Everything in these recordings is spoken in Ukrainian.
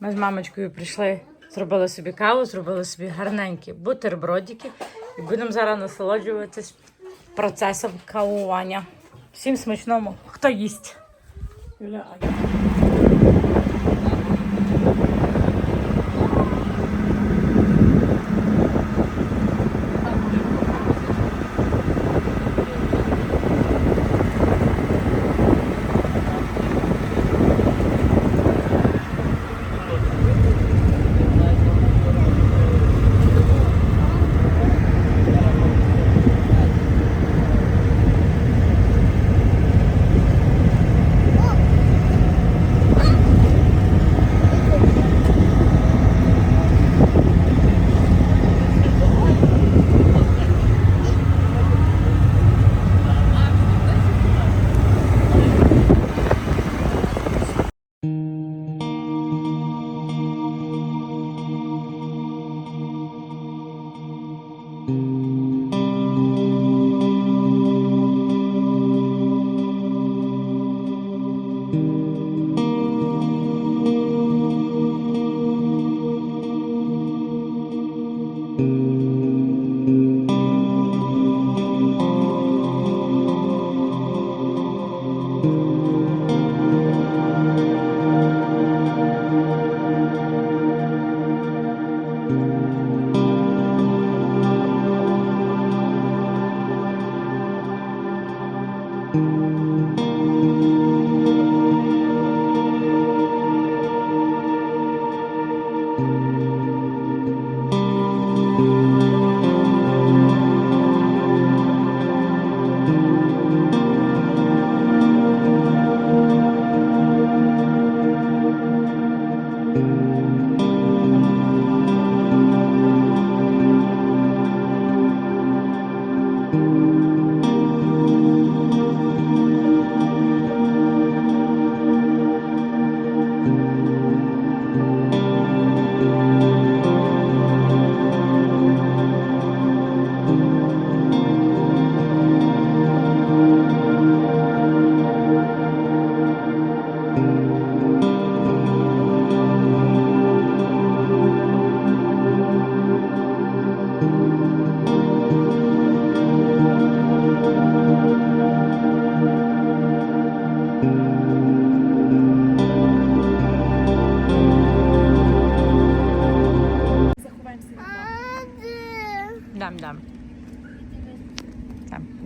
Ми з мамочкою прийшли, зробили собі каву, зробили собі гарненькі бутербродики і будемо зараз насолоджуватись процесом кавування. Всім смачному, хто їсть. Юля,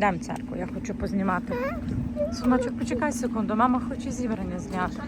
Дам, в церкву, я хочу познімати. Суночок, почекай секунду, мама хоче зібрання зняти.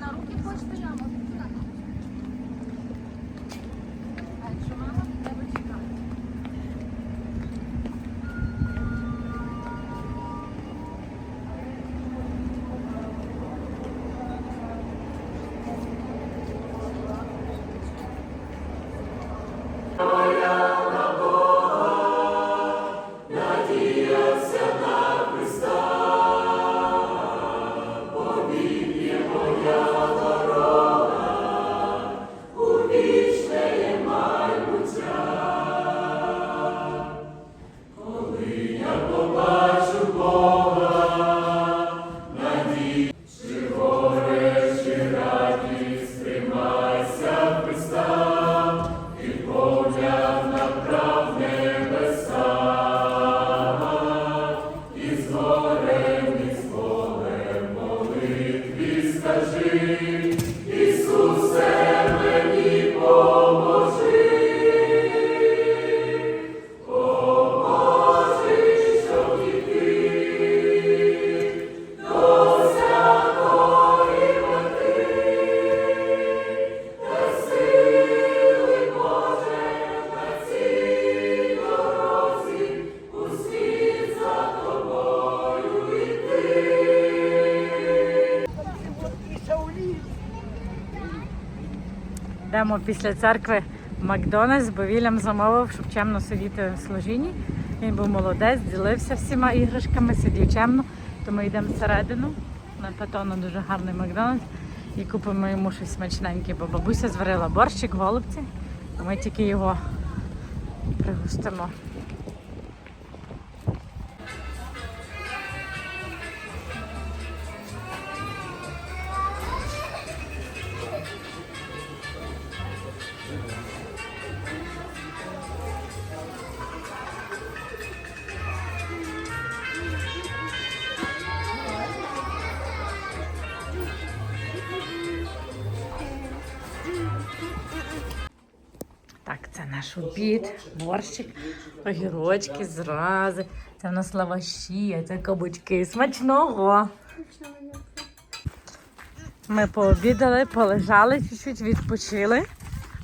Йдемо після церкви Макдональдс, бо Вільям замовив, щоб чемно сидіти в служінні. Він був молодець, ділився всіма іграшками, сидів чемно. То ми йдемо всередину. На патону дуже гарний Макдональдс. І купимо йому щось смачненьке, бо бабуся зварила борщик, голубці. Ми тільки його пригостимо. Обід, борщик, огірочки, зрази. Це в нас лаваші, це кабачки. Смачного! Ми пообідали, полежали чуть-чуть, відпочили.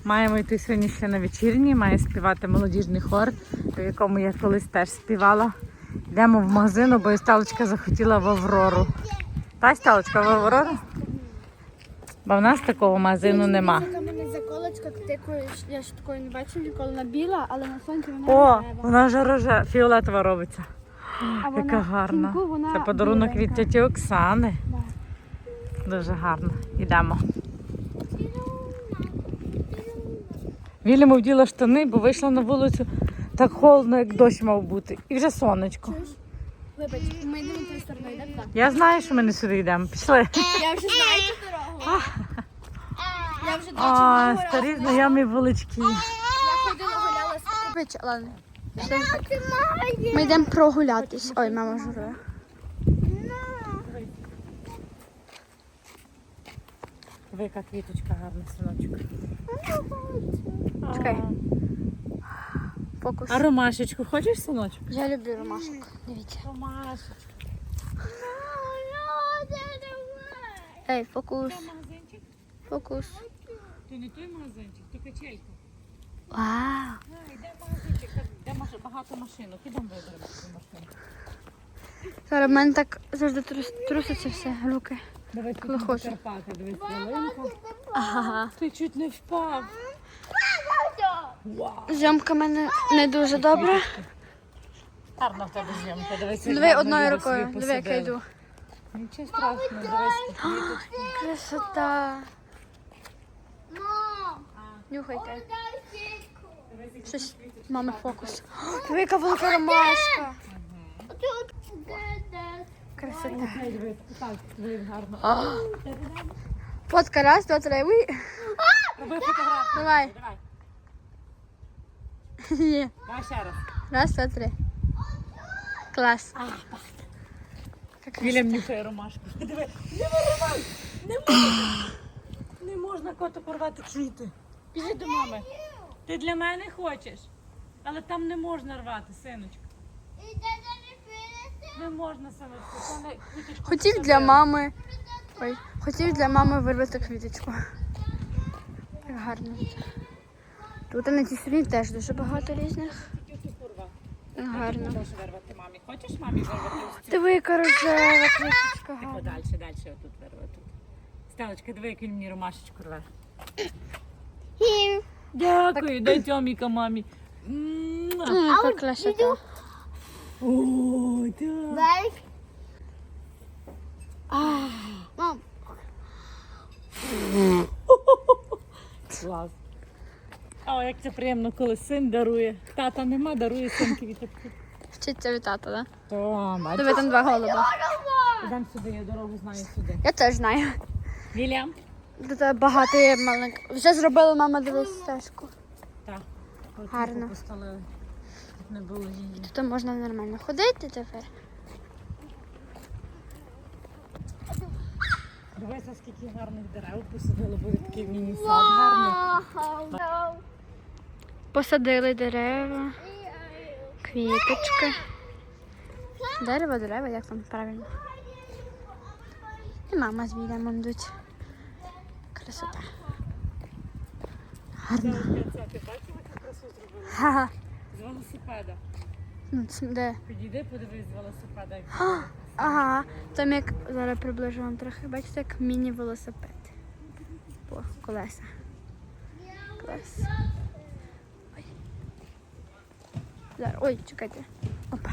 Маємо йти сьогодні ще на вечірній, має співати молодіжний хор, в якому я колись теж співала. Йдемо в магазин, бо Сталочка захотіла в Аврору. Та Сталочка в Аврору? Бо в нас такого магазину нема. Це мене заколочка, я ж такої не бачу ніколи вона біла, але на сонці вона О, рожева. вона вже роже, фіолетова робиться. А Яка вона гарна. кінку вона Це подарунок від біленька. тіті Оксани. Да. Дуже гарно. Йдемо. Вільяму вділа штани, бо вийшла на вулицю так холодно, як дощ мав бути. І вже сонечко. Вибач, ми йдемо тією стороною, так. Я знаю, що ми не сюди йдемо. Пішли. Я вже знаю цю дорогу. Я вже двічі А, старі знайомі вулички. Я ходила, гуляла з Вибач, ладно. Ми йдемо прогулятись. Ой, мама журе. Вика квіточка гарна, синочок. Чекай. Фокус. А ромашечку хочеш, синочок? Я люблю ромашок. Дивіться. Ромашечку. Ей, фокус. Фокус. То не той магазинчик, то качелька. Вау. Йде магазинчик, де багато машинок. Ідемо виберемо цю машину. Зараз в мене так завжди трус- трусяться все, руки. Давай Коли тут хочу. Карпати, дивись, ялинку. Ага. Ти чуть не впав. Вау. Зйомка в мене не дуже добра. Гарна в тебе зйомка, дивись. як Диви гарно одною рукою. Диви, як я посадили. йду. Нічого страшного, дивись, квіточки. Красота. Нюхайте. Щось, мами, фокус. О, Диви, яка велика ромашка. Красота. Так, дивись, гарно. Фотка, раз, два, три. Роби фотографію. Давай. Давай, ще раз. Раз, два, три. Клас. Вільям нюхає ромашку. Диви, не виривай, не можна. Не можна коту порвати квіти. Біжи до мами. Ти для мене хочеш, але там не можна рвати, синочка. Не можна, синочку. Хотів для мами. Ой, хотів для мами вирвати квіточку. Так гарно. Тут на цій стороні теж дуже багато різних. Гарно. Вирвати мамі. Хочеш мамі вирвати? Диви, яка рожева квіточка Тако гарна. далі, далі отут вирвати. Тут. Стелочка, диви, як він мені ромашечку рве. Дякую, дай тьоміка мамі. Муа. М, Яка красота. О, так. Мам, Клас. О, як це приємно, коли син дарує. Тата нема, дарує син квіточки. вчиться від тата, да? Бачиш. Диви, там два голуба. Ідемо сюди, я дорогу знаю сюди. Я теж знаю. Вільям? Тут багато є маленьких. Вже зробила мама дивись стежку. Так. Гарно. Поставили. Не було її. Тут можна нормально ходити тепер. Дивися, скільки гарних дерев посадили, буде такий міні-сад гарний. Посадили дерева, квіточки. Дерево, дерева, як там правильно. І мама з відом йдуть. Красота. Гарно. Ха-ха. З велосипеда. Ну, це Де? Підійди, подивись з велосипеда. як Ага, там як зараз приближу вам трохи, бачите, як міні-велосипед. По колеса. Клас. Ой. Зараз. Ой, чекайте. Опа.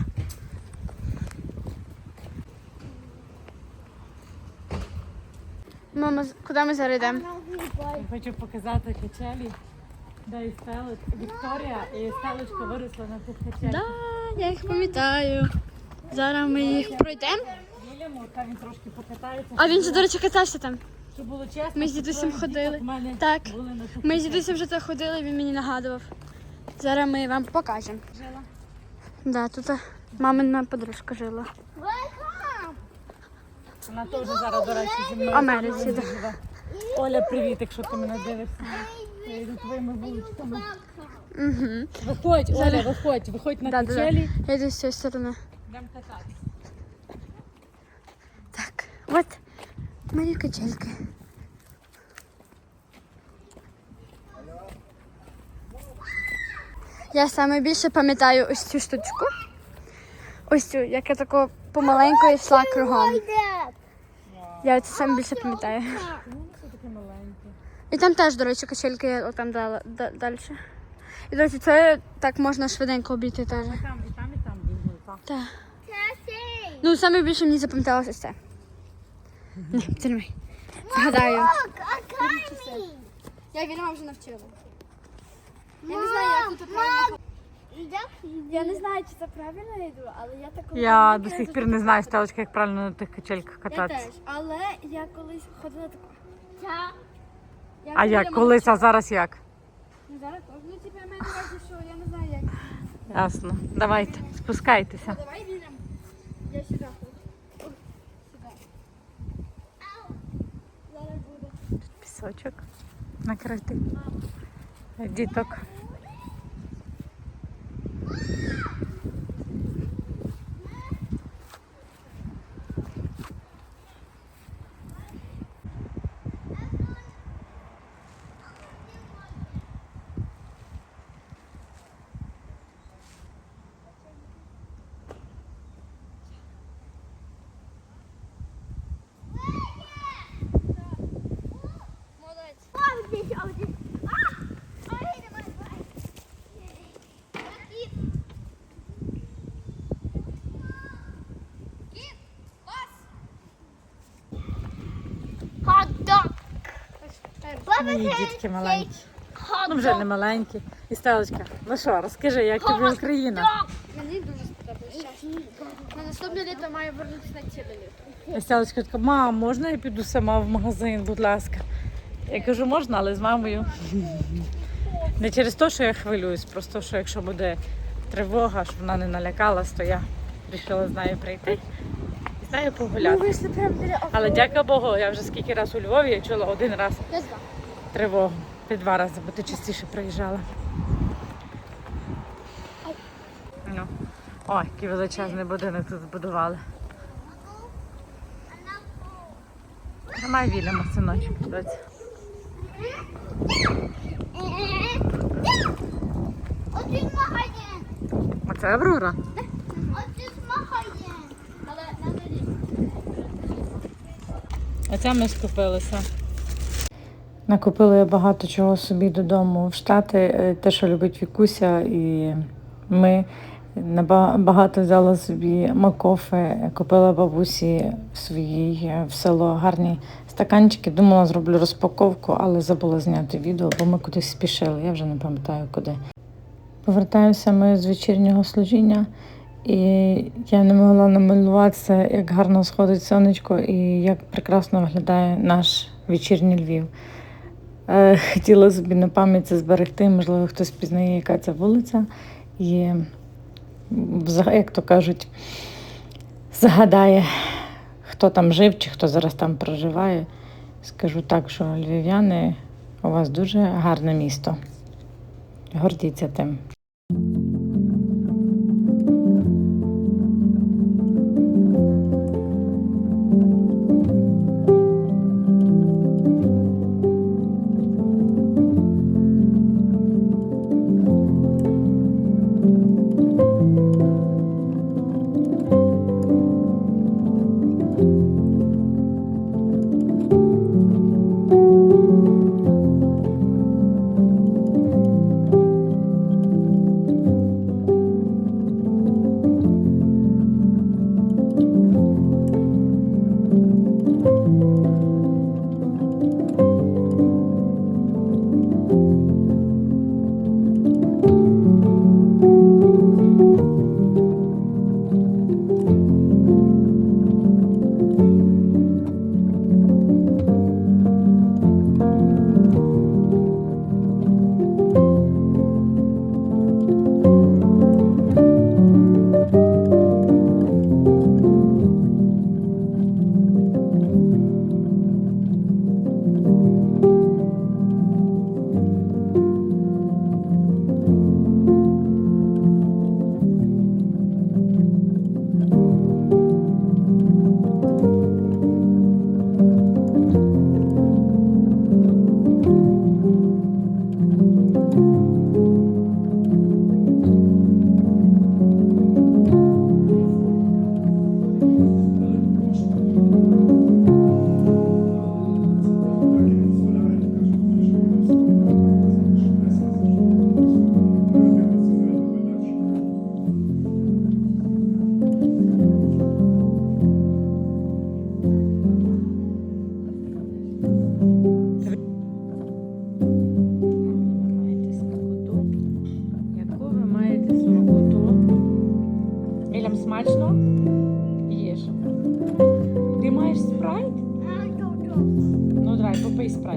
Мама, з- куди ми зараз йдемо? Я хочу показати качелі, де і Стелич, Вікторія і Стелечка виросла на тих качелях. Да, я їх пам'ятаю. Зараз ми їх пройдемо. Вільяму, він трошки покатається. А він же, до речі, катався там. Щоб було чесно, Ми з дідусем троє ходили. діток в мене Так. були на тих Ми з дідусем вже так ходили, він мені нагадував. Зараз ми вам покажемо. Жила. Да, тут мамина подружка жила. Вона теж зараз, до речі, зі мною Америці, да. живе. Оля, привіт, якщо ти мене дивишся. Я йду твоїми вуличками. Угу. Виходь, Оля, виходь, виходь на Да, да, да. качелі. Я йду з цієї сторони. Йдемо кататися. Так, от мої качельки. Я саме більше пам'ятаю ось цю штучку. Ось цю, як я тако помаленьку йшла кругом. Я це саме більше пам'ятаю. І там теж, до речі, качельки є отам далі. далі. І, до речі, це так можна швиденько обійти теж. І там, і там, і там дуже. Так. Так. Ну, саме більше мені запам'яталося це. Не, тримай. Згадаю. Я Вільяма вже навчила. Я не знаю, як тут правильно. Я не знаю, чи це правильно я йду, але я такого. Я до сих пір не знаю, Стелочка, як правильно на тих качельках Я кататися. теж, але я колись ходила тако. Я А як колись, а зараз як? Ну, зараз теж. Ну, типу, я маю на увазі, що я не знаю, як. Ясно. Давайте, спускайтеся. Давай, Вільям. Я сюди хочу. О, Сюди. Зараз буде. Пісочок накритий. Діток. Молодець. Мої дітки маленькі. Ну вже не маленькі. І Стелочка, ну що, розкажи, як тобі Україна? Мені дуже сподобалося. На наступне літо маю вернутися на ціле літо. І Стелочка така, мам, можна я піду сама в магазин, будь ласка. Я кажу, можна, але з мамою. Не через те, що я хвилююсь, просто що якщо буде тривога, щоб вона не налякалась, то я вирішила з нею прийти і з нею погуляти. біля Але дяка Богу, я вже скільки раз у Львові я чула один раз. Тривогу. Ти два рази, бо ти частіше приїжджала. Ну. Ой, який величезний будинок тут збудували. Тримай вільямо, синочок. Один магазин. Оце Аврора? Один магазин. Оце ми скупилися. Накупили я багато чого собі додому в Штати, е, те, що любить Вікуся, і ми багато взяла собі макофи, купила бабусі своїй е, в село гарні стаканчики. Думала, зроблю розпаковку, але забула зняти відео, бо ми кудись спішили. Я вже не пам'ятаю куди. Повертаємося ми з вечірнього служіння, і я не могла намалюватися, як гарно сходить сонечко і як прекрасно виглядає наш вечірній Львів. Е, Хотіла собі на пам'ять це зберегти, можливо, хтось пізнає, яка це вулиця. І, як то кажуть, згадає, хто там жив чи хто зараз там проживає. Скажу так, що львів'яни, у вас дуже гарне місто. Гордіться тим.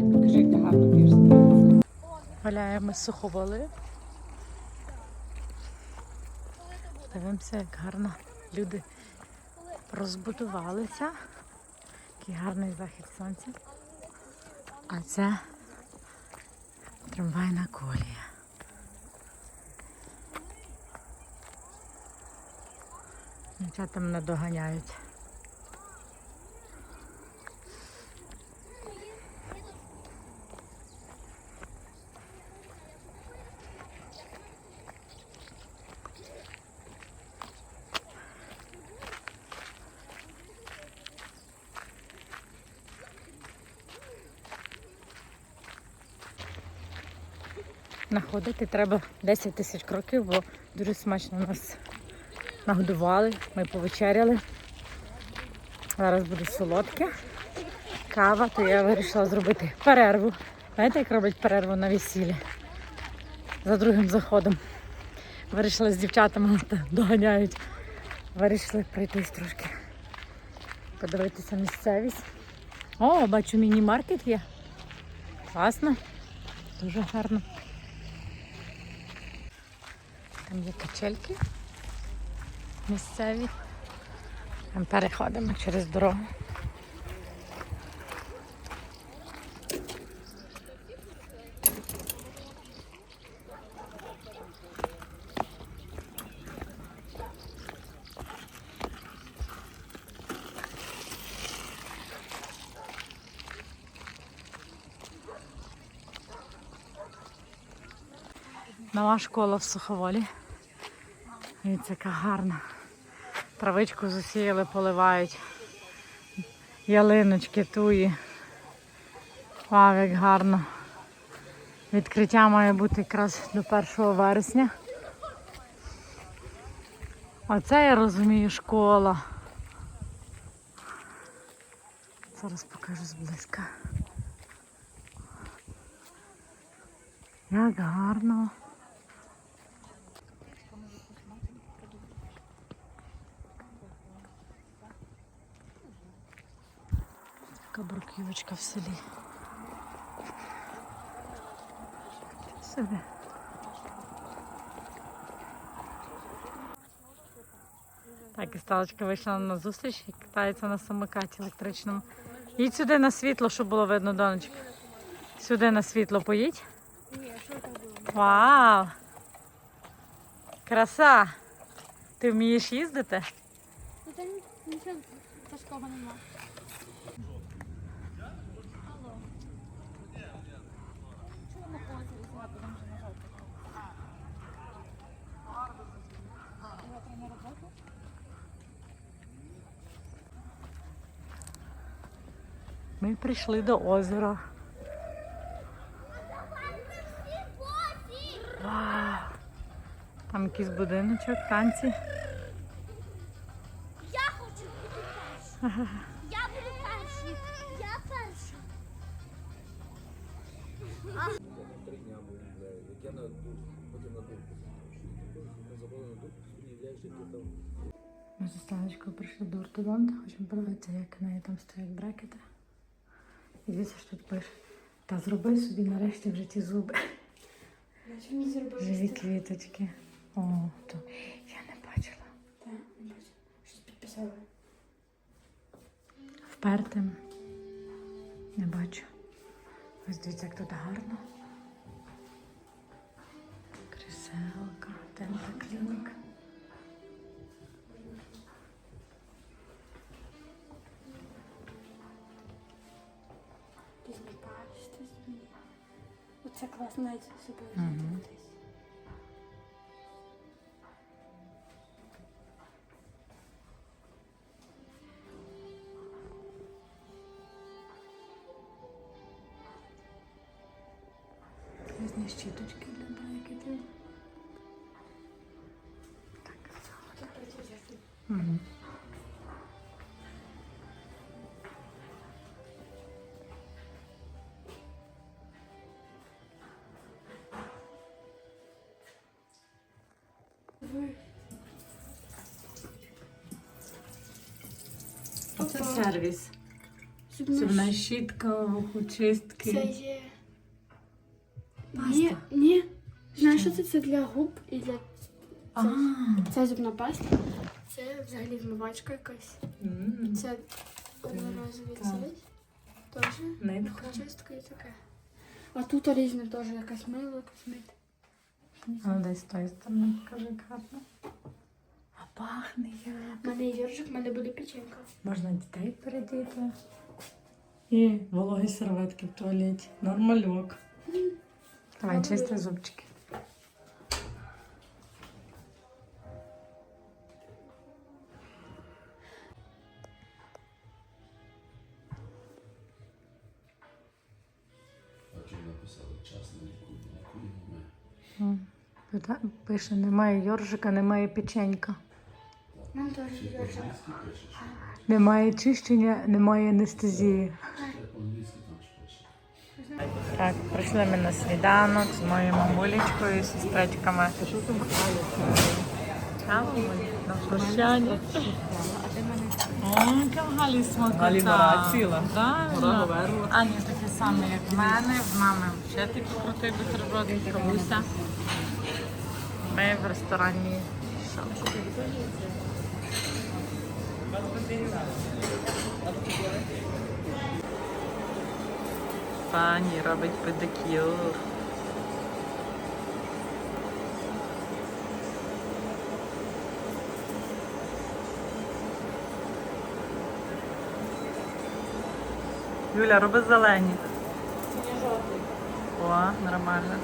Давай, попий спрайт, покажи, як ти гарно спрайт. Валяємо суховоли. Дивимося, як гарно люди розбудувалися. Який гарний захід сонця. А це трамвайна колія. Дівчата мене доганяють. Находити треба 10 тисяч кроків, бо дуже смачно нас нагодували. Ми повечеряли. Зараз буде солодке. Кава, то я вирішила зробити перерву. Знаєте, як роблять перерву на весіллі? За другим заходом. Вирішила з дівчатами та доганяють. Вирішили пройтись трошки. Подивитися місцевість. О, бачу, міні-маркет є. Класно. Дуже гарно. Там є качельки місцеві. Там переходимо через дорогу. Школа в Суховолі. Дивіться, яка гарна. Травичку засіяли, поливають. Ялиночки туї. Вау, як гарно. Відкриття має бути якраз до 1 вересня. Оце я розумію школа. Зараз покажу зблизька. Як гарно. Така бруківочка в селі. Собі. Так, і сталочка вийшла на зустріч і катається на самокаті електричному. Їдь сюди на світло, щоб було видно, донечка. Сюди на світло поїдь. Вау! Краса! Ти вмієш їздити? Там нічого важкого немає. Ми прийшли до озера. Вау! Там якийсь будиночок, танці. Я хочу бути першим. Я буду перший. Я перша. три дня я на потім на. Ми з Станочкою прийшли до ортодонта, хочемо подивитися, як в неї там стоять брекети. Дивіться, що тут пише. Та зроби собі нарешті в житті зуби. Живі квіточки. О, то я не бачила. Так, не бачу. Щось підписали. Впертим. Не бачу. Ось дивіться, як тут гарно. Кріселка, тента клінік. Оце класно навіть з собою Мгм. взяти кудись. Різні щіточки для брекетів. Так, Це. Це сервіс. Зубна щітка, вухочистки. Це є. Паста. Ні, ні. Знаєш, що це? Це для губ і для. А, Це зубна паста. Це взагалі вмивачка якась. Це одноразовий цей. Теж. Нитка. І таке. А тут різне теж якась мило, якась мить. А ну, десь з тої сторони покажи як гарно. А пахне як. У мене є йоржик, в мене буде печенька. Можна дітей передіти. І вологі серветки в туалеті. Нормальок. Давай, чисти зубчики. Пише, немає йоржика, немає печенька. Мене теж йоржик. Немає чищення, немає анестезії. Так, прийшли ми на сніданок з моєю мамулечкою, сестричками. На прощання. Смакота. Ціла. Ані такі самі, як в мене. В мами ще такий крутий бутерброд, як кавуся. Ми в ресторані. Пані робить педикюр. Юля, роби зелені. О, нормально.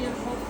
Це